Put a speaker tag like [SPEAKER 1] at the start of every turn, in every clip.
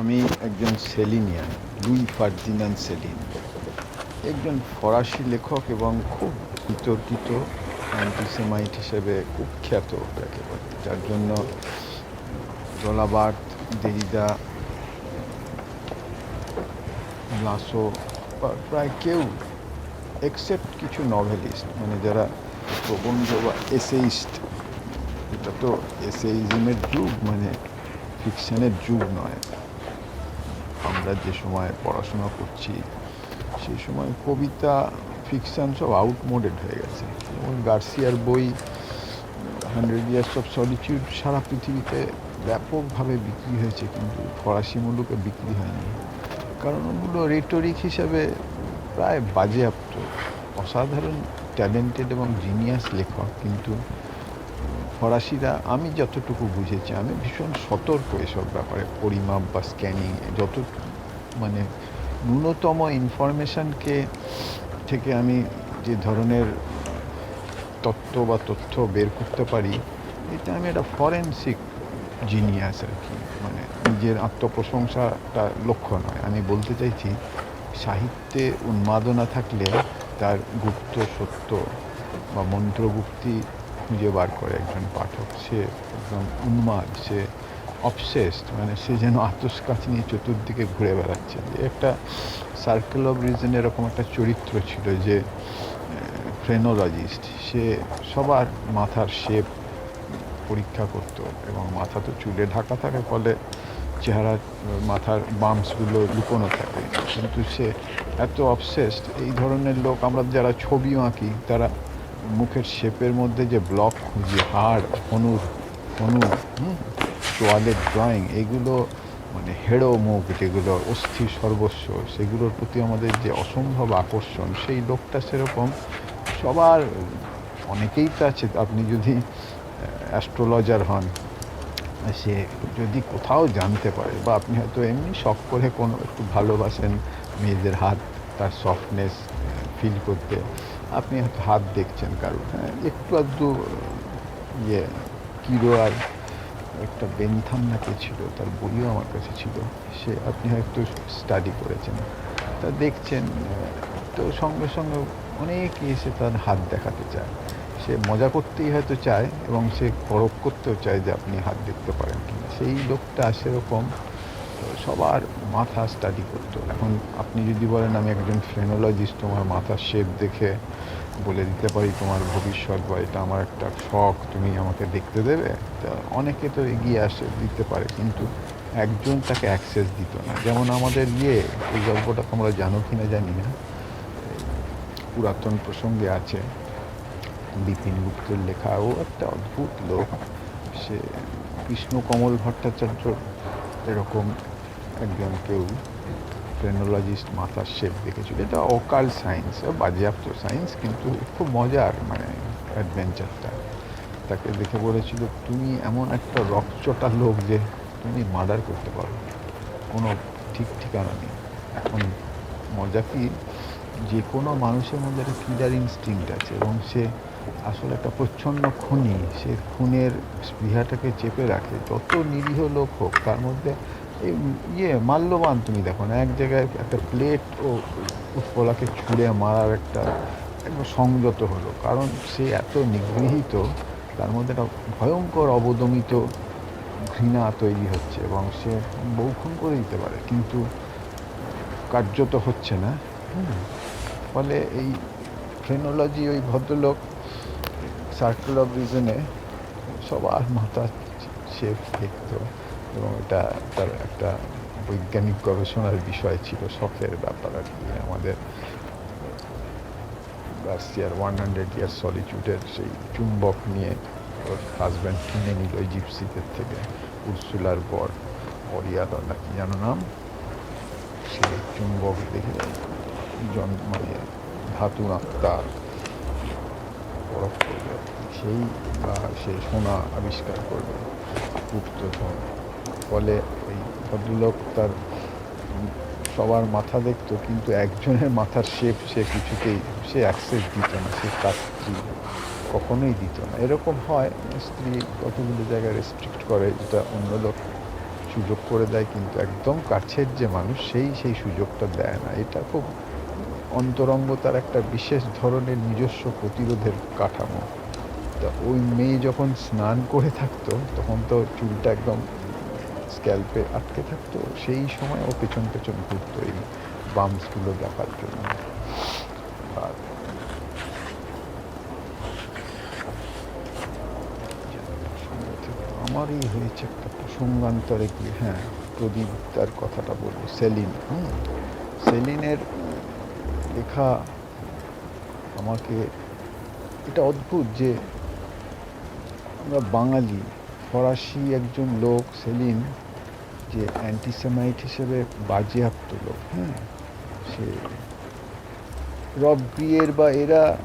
[SPEAKER 1] আমি একজন সেলিনিয়ান, Luis Ferdinand saline, একজন ফরাসি লেখক এবং খুব বিতর্কিত অ্যান্টিসেমাইট হিসেবে কুখ্যাত যাকে বলে যার জন্য জলাবার্ট দেরিদা লাসো প্রায় কেউ এক্সেপ্ট কিছু নভেলিস্ট মানে যারা প্রবন্ধ বা এসেইস্ট এটা তো এসেইজমের যুগ মানে ফিকশনের যুগ নয়। আমরা যে সময় পড়াশোনা করছি, সেই সময় কবিতা ফিকশন সব আউটমোডেড হয়ে গেছে। যেমন গার্সিয়ার বই, হান্ড্রেড ইয়ার্স অফ সলিটিউড সারা পৃথিবীতে ব্যাপকভাবে বিক্রি হয়েছে, কিন্তু ফরাসি মুলুকে বিক্রি হয়নি। কারণ ওগুলো রেটরিক হিসাবে প্রায় বাজেয়াপ্ত। অসাধারণ ট্যালেন্টেড এবং জিনিয়াস লেখক, কিন্তু ফরাসিরা, আমি যতটুকু বুঝেছি, আমি ভীষণ সতর্ক এসব ব্যাপারে, পরিমাপ বা স্ক্যানিং যত মানে ন্যূনতম ইনফরমেশানকে থেকে আমি যে ধরনের তত্ত্ব বা তথ্য বের করতে পারি, এটা আমি একটা ফরেন্সিক জিনিয়াস আর কি। মানে নিজের আত্মপ্রশংসাটা লক্ষ্য নয়। আমি বলতে চাইছি, সাহিত্যে উন্মাদনা থাকলে তার গুপ্ত সত্য বা মন্ত্রগুপ্তি খুঁজে বার করে একজন পাঠক, সে একদম উন্মাদ, সে অবসেসড মানে সে যেন আতসকাচ নিয়ে চতুর্দিকে ঘুরে বেড়াচ্ছে। যে একটা সার্কেল অফ রিজন এরকম একটা চরিত্র ছিল যে ফ্রেনোলজিস্ট সে সবার মাথার শেপ পরীক্ষা করতো এবং মাথা তো চুলে ঢাকা থাকে, ফলে চেহারা, মাথার বাম্পসগুলো লুকোনো থাকে। কিন্তু সে এত অবসেসড এই ধরনের লোক আমরা যারা ছবিও আঁকি, তারা মুখের শেপের মধ্যে যে ব্লক খুঁজি হাড় হনুর হনু হুম, তোয়ালের ড্রয়িং এগুলো মানে হেড়ো মুখ যেগুলো অস্থির সর্বস্ব সেগুলোর প্রতি আমাদের যে অসম্ভব আকর্ষণ সেই লোকটা সেরকম সবার অনেকেই তো আছে আপনি যদি অ্যাস্ট্রোলজার হন সে যদি কোথাও জানতে পারে বা আপনি হয়তো এমনি শখ করে কোনো একটু ভালোবাসেন মেয়েদের হাত তার সফটনেস ফিল করতে আপনি হয়তো হাত দেখছেন কারও হ্যাঁ একটু আধটু ইয়ে কিরো আর একটা বেনথাম নাকি ছিল, তার বইও আমার কাছে ছিল, সে আপনি হয়তো স্টাডি করেছেন, তা দেখছেন তো সঙ্গে সঙ্গে অনেকে এসে তার হাত দেখাতে চায়, সে মজা করতেই হয়তো চায় এবং সে পরখ করতেও চায় যে আপনি হাত দেখতে পারেন কিনা, সেই লোকটা সেরকম সবার মাথা স্টাডি করতো। এখন আপনি যদি বলেন, আমি একজন ফ্রেনোলজিস্ট তোমার মাথার শেপ দেখে বলে দিতে পারি তোমার ভবিষ্যৎ বা এটা আমার একটা শখ, তুমি আমাকে দেখতে দেবে? তা অনেকে তো এগিয়ে আসে, দিতে পারে, কিন্তু একজন তাকে অ্যাক্সেস দিত না। যেমন আমাদের ইয়ে এই গল্পটা তোমরা জানো কি না জানি না। পুরাতন প্রসঙ্গে আছে, বিপিন গুপ্তের লেখা ও একটা অদ্ভুত লোক। সে কৃষ্ণকমল ভট্টাচার্য এরকম একজন কেউ ফ্রেনোলজিস্ট মাথার শেপ দেখেছিল। এটা অকাল সায়েন্স বাজেয়াপ্ত সায়েন্স কিন্তু খুব মজার মানে অ্যাডভেঞ্চারটা তাকে দেখে বলেছিল, তুমি এমন একটা রকচটা লোক যে তুমি মার্ডার করতে পারো। কোনো ঠিক ঠিকানা নেই। এখন মজা কি? যে কোনো মানুষের মধ্যে একটা কিলার ইনস্টিংক্ট আছে এবং সে আসলে একটা প্রচ্ছন্ন খুনি। সে খুনের স্পৃহাটাকে চেপে রাখে, যত নিরীহ লোক হোক, তার মধ্যে এই ইয়ে মাল্যবান তুমি দেখো না, এক জায়গায় একটা প্লেট ও উৎপলাকে ছুঁড়ে মারার একটা একবার সংযত হলো কারণ সে এত নিগৃহীত, তার মধ্যে একটা ভয়ঙ্কর অবদমিত ঘৃণা তৈরি হচ্ছে এবং সে খুন করে দিতে পারে, কিন্তু কার্যত হচ্ছে না। ফলে এই ফ্রেনোলজি ওই ভদ্রলোক সার্কেল অফ রিজনে সবার মাথা শেপ দেখত এবং এটা তার একটা বৈজ্ঞানিক গবেষণার বিষয় ছিল, শখের ব্যাপার আর কি। আমাদের গার্সিয়ার ওয়ান হান্ড্রেড ইয়ার সলিটিউডের সেই চুম্বক নিয়ে ওর হাজব্যান্ড কিনে নিল ওই জিপসিদের থেকে, উর্সুলার পর অরিয়াদা না কি যেন নাম। সেই চুম্বক দেখে জন মানে ধাতু আত্মা। পরখ করবে সেই বা সেই সোনা আবিষ্কার করবে। গুপ্তধন। ফলে ওই ভদ্রলোক তার সবার মাথা দেখতো, কিন্তু একজনের মাথার শেপ সে কিছুতেই, সে অ্যাক্সেস দিত না, সে তার স্ত্রী কখনোই দিত না। এরকম হয়, স্ত্রী কতগুলো জায়গায় রেস্ট্রিক্ট করে যেটা অন্য লোক সুযোগ করে দেয়, কিন্তু একদম কাছের যে মানুষ, সেই সেই সুযোগটা দেয় না। এটা খুব অন্তরঙ্গতার একটা বিশেষ ধরনের নিজস্ব প্রতিরোধের কাঠামো। তা ওই মেয়ে যখন স্নান করে থাকতো, তখন তো চুলটা একদম স্ক্যাল্পে আটকে থাকতো, সেই সময় ও পেছন পেছন ঘুরতো এই বামসগুলো দেখার জন্য। আর আমারই হয়েছে একটা প্রসঙ্গান্তরে কি হ্যাঁ প্রদীপ তার কথাটা বলব সেলিন, হুম? সেলিনের লেখা আমাকে, এটা অদ্ভুত যে আমরা বাঙালি, ফরাসি একজন লোক, সেলিন যে অ্যান্টিসেমাইট হিসেবে বাজেয়াপ্ত লোক হ্যাঁ? সে রব বিয়ের বা এরা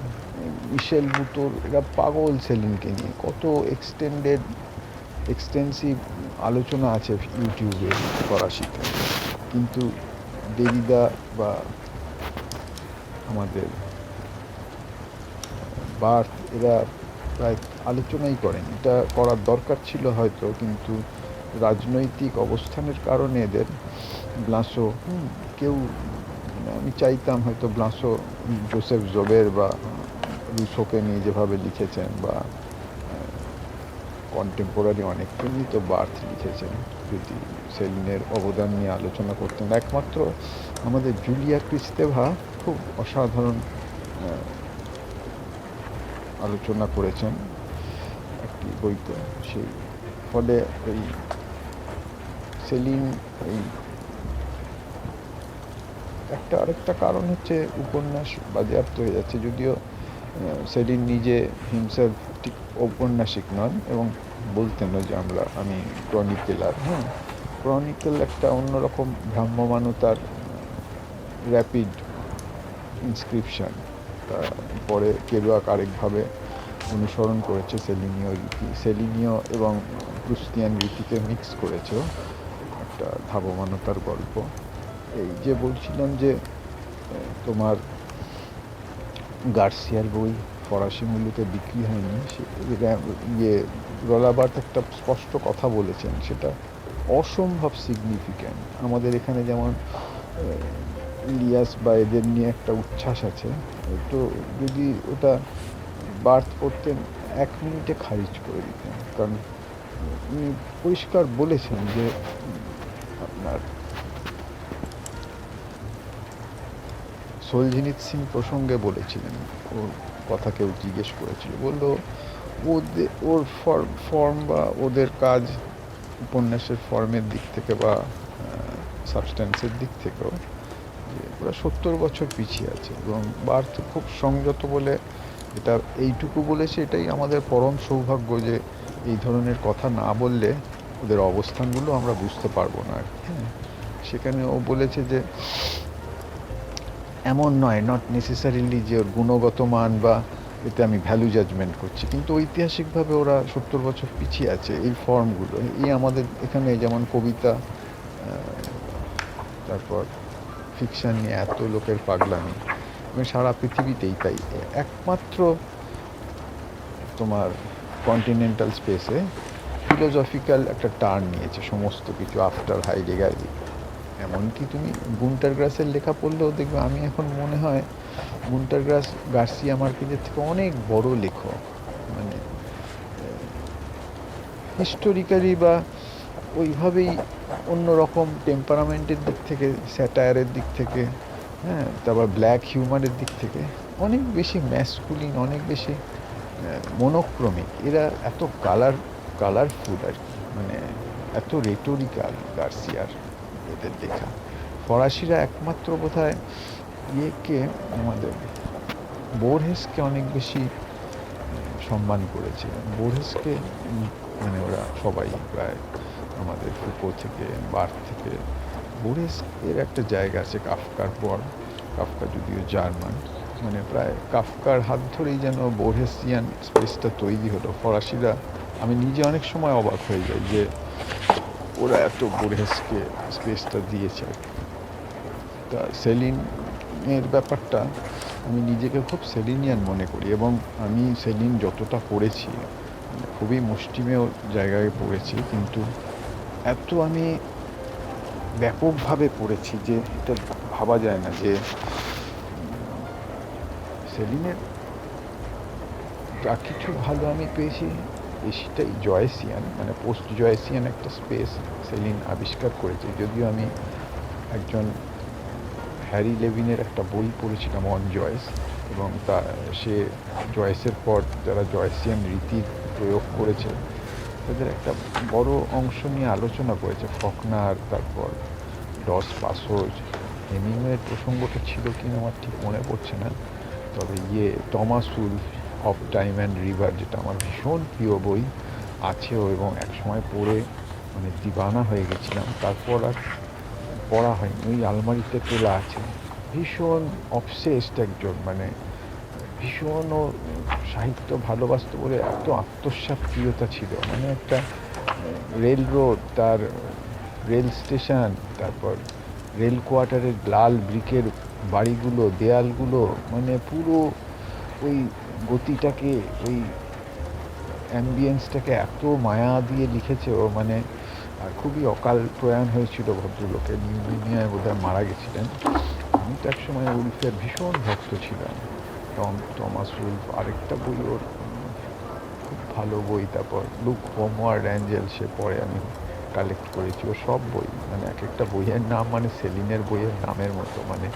[SPEAKER 1] মিশেল বুতোর এরা পাগল সেলিনকে নিয়ে কত এক্সটেন্ডেড এক্সটেন্সিভ আলোচনা আছে ইউটিউবে ফরাসিতে। কিন্তু দেরিদা বা আমাদের বার্থ, এরা প্রায় আলোচনাই করেন। এটা করার দরকার ছিল হয়তো, কিন্তু রাজনৈতিক অবস্থানের কারণে এদের ব্লাসো কেউ মানে আমি চাইতাম হয়তো ব্লাসো, জোসেফ জোবের বা রুশোকে নিয়ে যেভাবে লিখেছেন বা, কন্টেম্পোরারি অনেককে নিয়ে তো বার্থ লিখেছেন, যদি সেলিনের অবদান নিয়ে আলোচনা করতেন। একমাত্র আমাদের জুলিয়া ক্রিস্তেভা খুব অসাধারণ আলোচনা করেছেন একটি বইতে, সেই ফলে এই সেলিন এই একটা আরেকটা কারণ হচ্ছে উপন্যাস বাজেয়াপ্ত হয়ে যাচ্ছে, যদিও সেলিন নিজে হিমসেলফ ঠিক ঔপন্যাসিক নন এবং বলতেনও যে আমরা, আমি ক্রনিকেলার হ্যাঁ ক্রনিকেল একটা অন্যরকম ভ্রাম্যমানতার র্যাপিড ইনস্ক্রিপশন পরে কেরুয়াক আরেকভাবে অনুসরণ করেছে সেলিনীয় রীতি, সেলিনীয় এবং ক্রিস্তিয়ান রীতিকে মিক্স করেছে, একটা ধাবমানতার গল্প। এই যে বলছিলাম যে তোমার গার্সিয়ার বই ফরাসি মূল্যতে বিক্রি হয়নি ইয়ে রলাবার্ট একটা স্পষ্ট কথা বলেছেন, সেটা অসম্ভব সিগনিফিক্যান্ট আমাদের এখানে যেমন ইলিয়াস বা এদের নিয়ে একটা উচ্ছ্বাস আছে, তো যদি ওটা বার্থ করতেন, এক মিনিটে খারিজ করে দিতেন, কারণ পরিষ্কার বলেছেন যে আপনার সোলজিনিত সিং প্রসঙ্গে বলেছিলেন। ওর কথা কেউ জিজ্ঞেস করেছিল। বলল ওদের ওর ফর্ম বা ওদের কাজ উপন্যাসের ফর্মের দিক থেকে বা সাবস্ট্যান্সের দিক থেকেও যে ওরা সত্তর বছর পিছিয়ে আছে এবং বার্থ খুব সংযত বলে এটা এইটুকু বলেছে। এটাই আমাদের পরম সৌভাগ্য যে এই ধরনের কথা না বললে ওদের অবস্থানগুলো আমরা বুঝতে পারব না আর কি, হ্যাঁ। সেখানে ও বলেছে যে এমন নয় নট নেসেসারিলি যে ওর গুণগত মান বা এতে আমি ভ্যালু জাজমেন্ট করছি। কিন্তু ঐতিহাসিকভাবে ওরা সত্তর বছর পিছিয়ে আছে এই ফর্মগুলো। এই আমাদের এখানে যেমন কবিতা তারপর ফিকশান নিয়ে এত লোকের পাগলামি এবং সারা পৃথিবীতেই তাই। একমাত্র তোমার কন্টিনেন্টাল স্পেসে ফিলোজফিক্যাল একটা টার্ন নিয়েছে, সমস্ত কিছু আফটার হাই হাইডেগার এমনকি তুমি গুন্টার গ্রাসের লেখা পড়লেও দেখবে, আমি এখন মনে হয় গুন্টার গ্রাস গার্সিয়া মার্কেজের থেকে অনেক বড় লেখক। মানে হিস্টোরিক্যালি বা ওইভাবেই অন্যরকম টেম্পারামেন্টের দিক থেকে স্যাটায়ারের দিক থেকে হ্যাঁ তারপর ব্ল্যাক হিউমারের দিক থেকে অনেক বেশি ম্যাসকুলিন অনেক বেশি মনোক্রমিক। এরা এত কালার কালারফুল আর কি মানে এত রেটোরিক্যাল গার্সিয়ার এদের লেখা ফরাসিরা একমাত্র বোধহয় ইয়েকে, আমাদের বোরহেসকে অনেক বেশি সম্মান করেছে। বোরহেসকে মানে ওরা সবাই প্রায় আমাদের ফুকো থেকে বার থেকে বোরেস এর একটা জায়গা আছে কাফকার পর কাফকা যদিও জার্মান। মানে প্রায় কাফকার হাত ধরেই যেন বোরহেসিয়ান স্পেসটা তৈরি হলো ফরাসিরা, আমি নিজে অনেক সময় অবাক হয়ে যাই যে ওরা এত বোরহেসকে স্পেসটা দিয়েছে। তা সেলিনের ব্যাপারটা আমি নিজেকে খুব সেলিনিয়ান মনে করি এবং আমি সেলিন যতটা পড়েছি খুবই মুষ্টিমেয় জায়গায় পড়েছি, কিন্তু এত আমি ব্যাপকভাবে পড়েছি যে এটা ভাবা যায় না যে সেলিনের যা কিছু ভালো আমি পেয়েছি বেশিটাই জয়েসিয়ান মানে পোস্ট জয়েসিয়ান একটা স্পেস সেলিন আবিষ্কার করেছে। যদিও আমি একজন হ্যারি লেভিনের একটা বই পড়েছিলাম অন জয়েস, এবং তা, সে জয়েসের পর যারা জয়েসিয়ান রীতির প্রয়োগ করেছে, তাদের একটা বড় অংশ নিয়ে আলোচনা করেছে। ফকনার, তারপর ডস পাসোজ, হেমিংওয়ের প্রসঙ্গটা ছিল কিনা আমার ঠিক মনে পড়ছে না। তবে ইয়ে Thomas of time and river যেটা আমার ভীষণ প্রিয় বই, আছেও এবং একসময় পড়ে মানে দিবানা হয়ে গেছিলাম। তারপর আর পড়া হয়নি। ওই আলমারিতে তোলা আছে। ভীষণ অবসেসড একজন মানে ভীষণ ও সাহিত্য ভালোবাসত বলে এত আত্মসাৎ প্রিয়তা ছিল। মানে একটা রেল রোড, তার রেল স্টেশন, তারপর রেল কোয়ার্টারের লাল ব্রিকের বাড়িগুলো, দেয়ালগুলো মানে পুরো ওই গতিটাকে, ওই অ্যাম্বিয়েন্সটাকে এত মায়া দিয়ে লিখেছে ও মানে আর খুবই অকাল প্রয়াণ হয়েছিল ভদ্রলোকে। নিউমোনিয়ায় বোধহয় মারা গেছিলেন। আমি তো একসময় উলফের ভীষণ ভক্ত ছিলাম। টম, টমাস উলফ, আরেকটা বই ওর, খুব ভালো বই, তারপর লুক হোমওয়ার্ড অ্যাঞ্জেল, সে পরে আমি কালেক্ট করেছি, ও সব বই মানে এক একটা বইয়ের নাম মানে সেলিনের বইয়ের নামের মতো মানে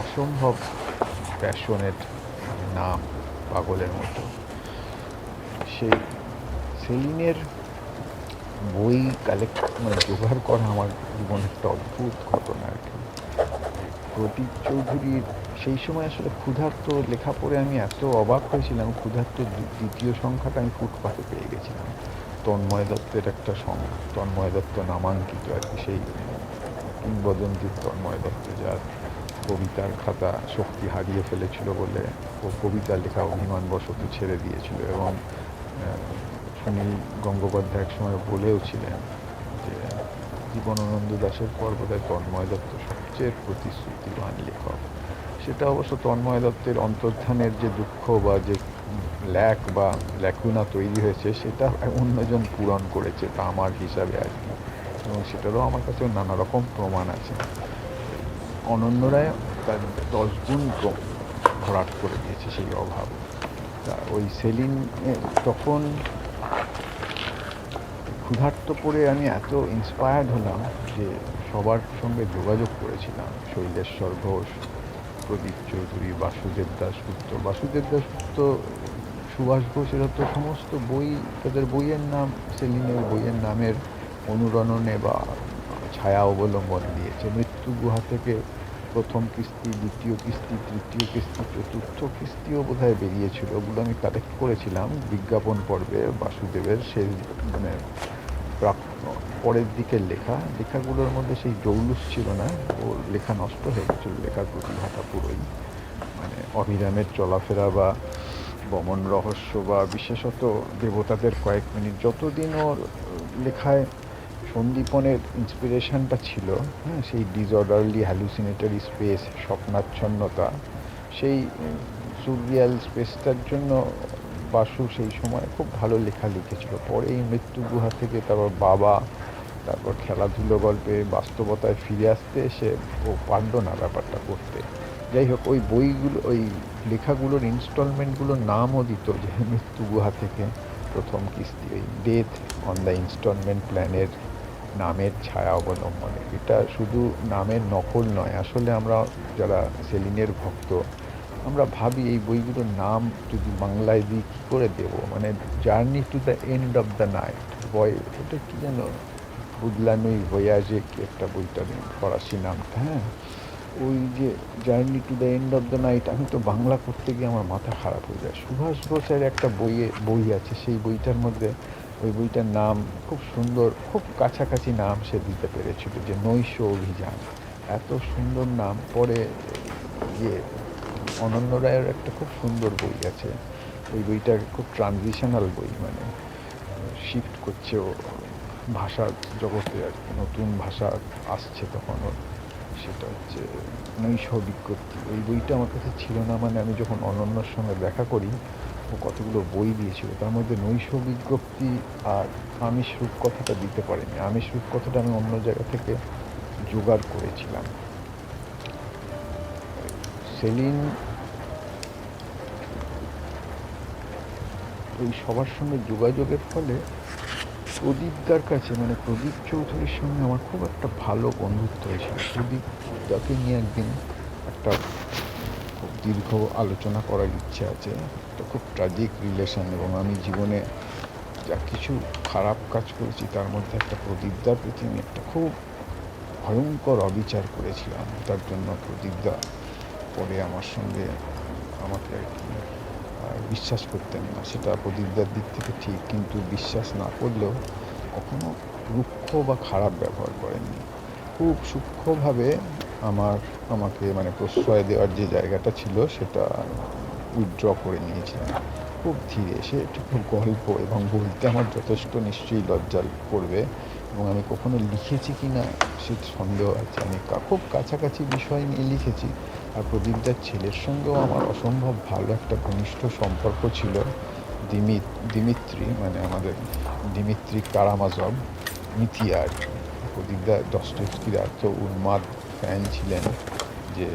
[SPEAKER 1] অসম্ভব প্যাশনেট নাম, পাগলের মতো। সেই সেলিনের বই কালেক্ট মানে জোগাড় করা আমার জীবনে একটা অদ্ভুত ঘটনা আর কি। প্রদীপ চৌধুরীর সেই সময় আসলে ক্ষুধার্ত লেখা পড়ে আমি এত অবাক হয়েছিলাম, ক্ষুধার্ত দ্বিতীয় সংখ্যাটা আমি ফুটপাতে পেয়ে গেছিলাম। তন্ময় দত্তের একটা সংখ্যা তন্ময় দত্ত নামাঙ্কিত আর কি, সেই কিংবদন্তির তন্ময় দত্ত, যার কবিতার খাতা শক্তি হারিয়ে ফেলেছিল বলে ও কবিতা লেখা অভিমানবশত ছেড়ে দিয়েছিল এবং সুনীল গঙ্গোপাধ্যায় এক সময় বলেও ছিলেন যে, জীবনানন্দ দাশের পর বোধহয় তন্ময় দত্ত সবচেয়ে প্রতিশ্রুতিবান লেখক। সেটা অবশ্য তন্ময় দত্তের অন্তর্ধানের যে দুঃখ বা যে ল্যাক বা ল্যাকুনা তৈরি হয়েছে, সেটা অন্যজন পূরণ করেছে, তা আমার হিসাবে আর কি। এবং সেটারও আমার কাছে নানা রকম প্রমাণ আছে। অনন্য রায় তার দশ গুণ ভরাট করে দিয়েছে সেই অভাব। তা ওই সেলিন তখন ক্ষুধার্ত পড়ে আমি এত ইন্সপায়ার্ড হলাম যে সবার সঙ্গে যোগাযোগ করেছিলাম। শৈলেশ্বর ঘোষ প্রদীপ চৌধুরী, বাসুদেব দাশগুপ্ত। বাসুদেব দাশগুপ্ত সুভাষ ঘোষের তো সমস্ত বই, তাদের বইয়ের নাম সেলিনের বইয়ের নামের অনুরণনে বা ছায়া অবলম্বন দিয়েছে। মৃত্যু গুহা থেকে প্রথম কিস্তি, দ্বিতীয় কিস্তি, তৃতীয় কিস্তি, চতুর্থ কিস্তিও বোধহয় বেরিয়েছিল। ওগুলো আমি কালেক্ট করেছিলাম বিজ্ঞাপন পর্বে বাসুদেবের সে মানে পরের দিকের লেখা। লেখাগুলোর মধ্যে সেই জৌলুস ছিল না। ওর লেখা নষ্ট হয়ে গেছিল। লেখার প্রতিভাটা পুরোই মানে অভিরামের চলাফেরা বা বমন রহস্য বা বিশেষত দেবতাদের কয়েক মিনিট, যতদিন ওর লেখায় সন্দীপনের ইন্সপিরেশনটা ছিল হ্যাঁ সেই ডিসঅর্ডারলি হ্যালুসিনেটারি স্পেস স্বপ্নাচ্ছন্নতা, সেই সুরিয়াল স্পেসটার জন্য বাসু সেই সময় খুব ভালো লেখা লিখেছিল। পরে এই মৃত্যু গুহা থেকে তারপর বাবা, তারপর খেলাধুলো গল্পে বাস্তবতায় ফিরে আসতে এসে ও পারল না ব্যাপারটা করতে। যাই হোক, ওই বইগুলো, ওই লেখাগুলোর ইনস্টলমেন্টগুলোর নামও দিত যে মৃত্যু গুহা থেকে প্রথম কিস্তি, ওই ডেথ অন দ্য ইনস্টলমেন্ট প্ল্যানের নামের ছায়া অবলম্বনে। এটা শুধু নামের নকল নয়, আসলে আমরা যারা সেলিনের ভক্ত, আমরা ভাবি এই বইগুলোর নাম যদি বাংলায় দিই কী করে দেবো? মানে journey to the end of the night, বয় ওটা কী যেন বুদলানুই ভয়াজে কি একটা বইটার ফরাসি নামটা হ্যাঁ? ওই যে journey to the end of the night আমি তো বাংলা করতে গিয়ে আমার মাথা খারাপ হয়ে যায়। সুভাষ ঘোষের একটা বইয়ে, বই আছে, সেই বইটার মধ্যে, ওই বইটার নাম খুব সুন্দর, খুব কাছাকাছি নাম সে দিতে পেরেছিল, যে নৈশ অভিযান। এত সুন্দর নাম, পরে ইয়ে অনন্য রায়ের একটা খুব সুন্দর বই আছে। ওই বইটা খুব ট্রানজিশনাল বই মানে শিফট করছে ও ভাষার জগতে আর নতুন ভাষা আসছে তখন ওর। সেটা হচ্ছে নৈশ বিজ্ঞপ্তি। ওই বইটা আমার কাছে ছিল না মানে আমি যখন অনন্যর সঙ্গে দেখা করি, ও কতগুলো বই দিয়েছিল, তার মধ্যে নৈশ বিজ্ঞপ্তি আর আমিষ রূপ কথাটা দিতে পারেনি। আমিষ রূপ কথাটা আমি অন্য জায়গা থেকে জোগাড় করেছিলাম। সেলিন, ওই সবার সঙ্গে যোগাযোগের ফলে প্রদীপদার কাছে মানে প্রদীপ চৌধুরীর সঙ্গে আমার খুব একটা ভালো বন্ধুত্ব হয়েছিল। প্রদীপদাকে নিয়ে একদিন একটা খুব দীর্ঘ আলোচনা করার ইচ্ছে আছে, একটা খুব ট্র্যাজিক রিলেশন এবং আমি জীবনে যা কিছু খারাপ কাজ করেছি তার মধ্যে একটা প্রদীপদার প্রতি আমি একটা খুব ভয়ঙ্কর অবিচার করেছিলাম। তার জন্য প্রদীপদা পরে আমার সঙ্গে আমাকে আর কি বিশ্বাস করতেন না সেটা প্রদীপদার দিক থেকে ঠিক, কিন্তু বিশ্বাস না করলেও কখনো রুক্ষ বা খারাপ ব্যবহার করেননি। খুব সূক্ষ্মভাবে আমার, আমাকে মানে প্রশ্রয় দেওয়ার যে জায়গাটা ছিল, সেটা উইথড্র করে নিয়েছিলেন। খুব ধীরে সে একটু গল্প এবং বলতে আমার যথেষ্ট নিশ্চয়ই লজ্জা করবে। এবং আমি কখনো লিখেছি কি না সে সন্দেহ আছে। আমি খুব কাছাকাছি বিষয় নিয়ে লিখেছি। আর প্রদীপদার ছেলের সঙ্গেও আমার অসম্ভব ভালো একটা ঘনিষ্ঠ সম্পর্ক ছিল। দিমিত দিমিত্রি মানে আমাদের দিমিত্রি কারামাজব, মিথিয়া আর কি। প্রদীপদা দস্টস্কির এত উন্মাদ ফ্যান ছিলেন যে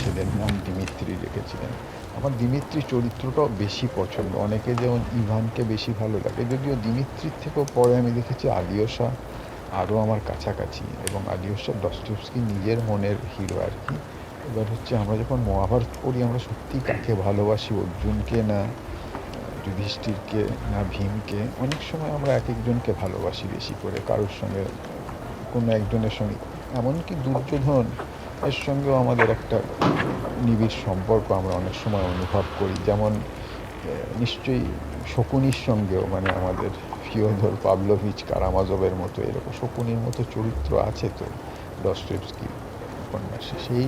[SPEAKER 1] ছেলের নাম দিমিত্রি রেখেছিলেন। আমার দিমিত্রির চরিত্রটাও বেশি পছন্দ। অনেকে যেমন ইভানকে বেশি ভালো লাগে, যদিও দিমিত্রির থেকেও পরে আমি দেখেছি আলিওসা আরও আমার কাছাকাছি এবং আলিওসা দস্টুস্কি নিজের মনের হিরো আর কি। এবার হচ্ছে আমরা যখন মহাভারত পড়ি, আমরা সত্যিই কাকে ভালোবাসি? অর্জুনকে না, যুধিষ্ঠিরকে না, ভীমকে? অনেক সময় আমরা এক একজনকে ভালোবাসি বেশি করে, কারোর সঙ্গে কোনো একজনের সঙ্গে। এমনকি দুর্যোধন এর সঙ্গেও আমাদের একটা নিবিড় সম্পর্ক আমরা অনেক সময় অনুভব করি। যেমন নিশ্চয়ই শকুনির সঙ্গেও মানে আমাদের ফিওদর পাবলোভিচ কারামাজবের মতো এরকম শকুনির মতো চরিত্র আছে তো ডস্টয়েভস্কি উপন্যাসে। সেই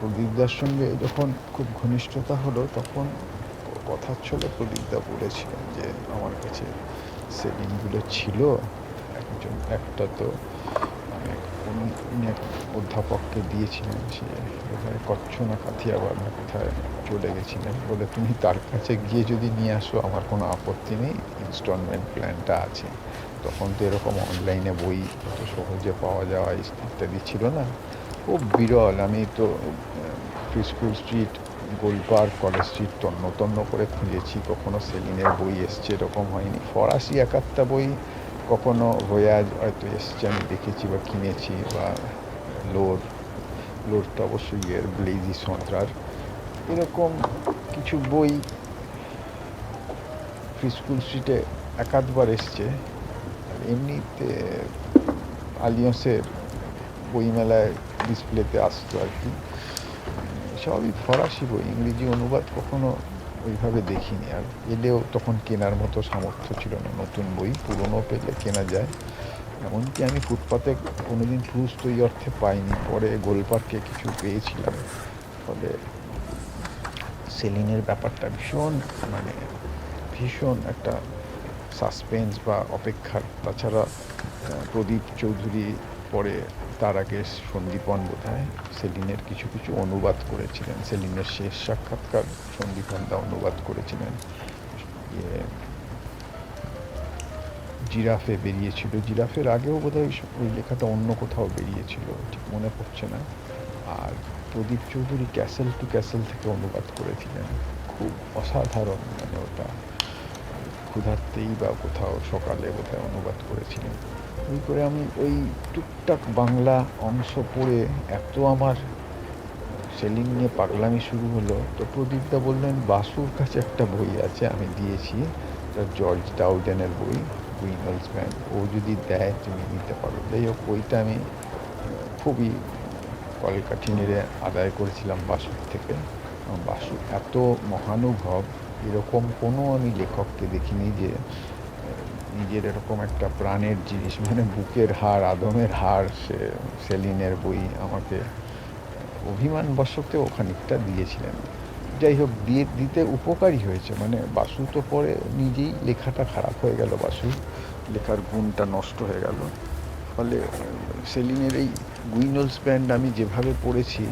[SPEAKER 1] প্রদীপদার সঙ্গে যখন খুব ঘনিষ্ঠতা হলো, তখন কথার ছলে প্রদীপদা বলেছিলেন যে, আমার কাছে সেলিংগুলো ছিল, একজন একটা তো এক অধ্যাপককে দিয়েছিলেন, সে বোধহয় কচ্ছ না কাথিয়াবাদ না কোথায় চলে গেছিলেন বলে তুমি তার কাছে গিয়ে যদি নিয়ে আসো, আমার কোনো আপত্তি নেই ইনস্টলমেন্ট প্ল্যানটা আছে। তখন তো এরকম অনলাইনে বই অত সহজে পাওয়া যাওয়া ইত্যাদি ছিল না। খুব বিরল। আমি তো school street Golpark college street তন্ন তন্ন করে খুঁজেছি। কখনো সেলিনের বই এসছে, এরকম হয়নি। ফরাসি একাত্তা বই কখনো ভয়াজ হয়তো এসছে, আমি দেখেছি বা কিনেছি বা লোর লোরটা অবশ্যই এর ব্লেজি সন্ত্রার এরকম কিছু বই স্কুল স্ট্রিটে একাধবার এসছে। এমনিতে আলিয়ন্সের বইমেলায় ডিসপ্লেতে আসতো আর কি। সবই ফরাসি বই, ইংরেজি অনুবাদ কখনো ওইভাবে দেখিনি আর। এলেও তখন কেনার মতো সামর্থ্য ছিল না। নতুন বই, পুরনো পেলে কেনা যায়। এমনকি আমি ফুটপাতে কোনোদিন টুরিস্ট ওই অর্থে পাইনি। পরে গোলপার্কে কিছু পেয়েছিলাম। ফলে সেলিনের ব্যাপারটা ভীষণ মানে ভীষণ একটা সাসপেন্স বা অপেক্ষার। তাছাড়া প্রদীপ চৌধুরী পরে তার আগে সন্দীপন বোধ হয় সেলিনের কিছু কিছু অনুবাদ করেছিলেন, সেলিনের শেষ সাক্ষাৎকার সন্দীপনদা অনুবাদ করেছিলেন। জিরাফে বেরিয়েছিল। জিরাফের আগেও বোধহয় ওই লেখাটা অন্য কোথাও বেরিয়েছিল, ঠিক মনে পড়ছে না। আর Pradip Chowdhury castle to castle থেকে অনুবাদ করেছিলেন। খুব অসাধারণ মানে ওটা। ক্ষুধার্তেই বা কোথাও সকালে বোধহয় অনুবাদ করেছিলেন। ওই করে আমি ওই টুকটাক বাংলা অংশ পড়ে এত আমার সেলিং নিয়ে পাগলামি শুরু হলো। তো প্রদীপদা বললেন, বাসুর কাছে একটা বই আছে, আমি দিয়েছি। জর্জ ডাউডেনের বই উইনলস ব্যান্ড ও যদি দেয়, তুমি নিতে পারো। যাই হোক, বইটা আমি খুবই কলকাঠি নেড়ে আদায় করেছিলাম বাসুর থেকে। বাসু এত মহানুভব, এরকম কোনো আমি লেখককে দেখিনি যে নিজের এরকম একটা প্রাণের জিনিস মানে বুকের হাড়, আদমের হাড়, সে, সেলিনের বই আমাকে অভিমান বশতেও খানিকটা দিয়েছিলেন। যাই হোক দিয়ে, দিতে উপকারী হয়েছে। মানে বাসু তো পরে নিজেই লেখাটা খারাপ হয়ে গেল, বাসু। লেখার গুণটা নষ্ট হয়ে গেল। ফলে সেলিনের এই গুইনলস ব্যান্ড আমি যেভাবে পড়েছি,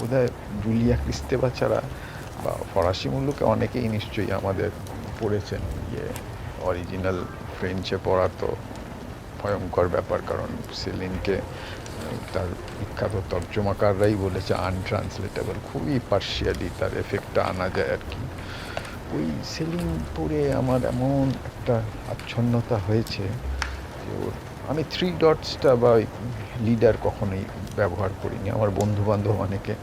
[SPEAKER 1] বোধহয় জুলিয়া ক্রিস্তেবা ছাড়া বা ফরাসি মূল্যকে অনেকেই নিশ্চয়ই আমাদের পড়েছেন ইয়ে অরিজিনাল ফ্রেঞ্চে পড়া তো ভয়ঙ্কর ব্যাপার, কারণ সেলিনকে তার বিখ্যাত তর্জমাকাররাই বলেছে আনট্রান্সলেটেবল, খুবই পার্শিয়ালি তার এফেক্টটা আনা যায় আর কি। ওই সেলিং পরে আমার এমন একটা আচ্ছন্নতা হয়েছে যে ওর, আমি থ্রি ডটসটা বা লিডার কখনোই ব্যবহার করিনি। আমার বন্ধু বান্ধব অনেকে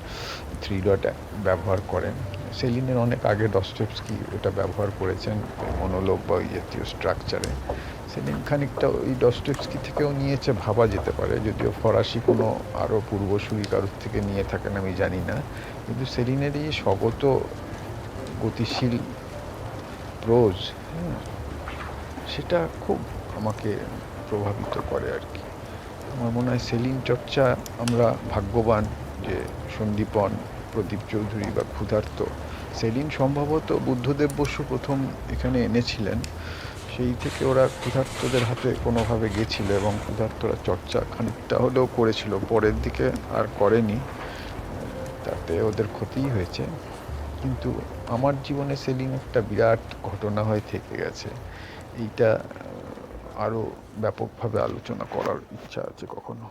[SPEAKER 1] থ্রি ডট ব্যবহার করেন। সেলিনের অনেক আগে ডস্টেপসকি এটা ব্যবহার করেছেন মনোলোগ বা ওই জাতীয় স্ট্রাকচারে সেলিন খানিকটা ওই ডস্টেপসকি থেকেও নিয়েছে ভাবা যেতে পারে। যদিও ফরাসি কোনো আরও পূর্বসূরি কারোর থেকে নিয়ে থাকেন আমি জানি না। কিন্তু সেলিনের এই স্বগত গতিশীল প্রোজ হ্যাঁ, সেটা খুব আমাকে প্রভাবিত করে আর কি। আমার মনে হয় সেলিন চর্চা আমরা ভাগ্যবান যে সন্দীপন প্রদীপ চৌধুরী বা ক্ষুধার্ত। সেলিন সম্ভবত বুদ্ধদেব বসু প্রথম এখানে এনেছিলেন। সেই থেকে ওরা ক্ষুধার্তদের হাতে কোনোভাবে গেছিল এবং ক্ষুধার্তরা চর্চা খানিকটা হলেও করেছিল। পরের দিকে আর করেনি। তাতে ওদের ক্ষতিই হয়েছে। কিন্তু আমার জীবনে সেলিং একটা বিরাট ঘটনা হয়ে থেকে গেছে। এইটা আরও ব্যাপকভাবে আলোচনা করার ইচ্ছা আছে কখনো।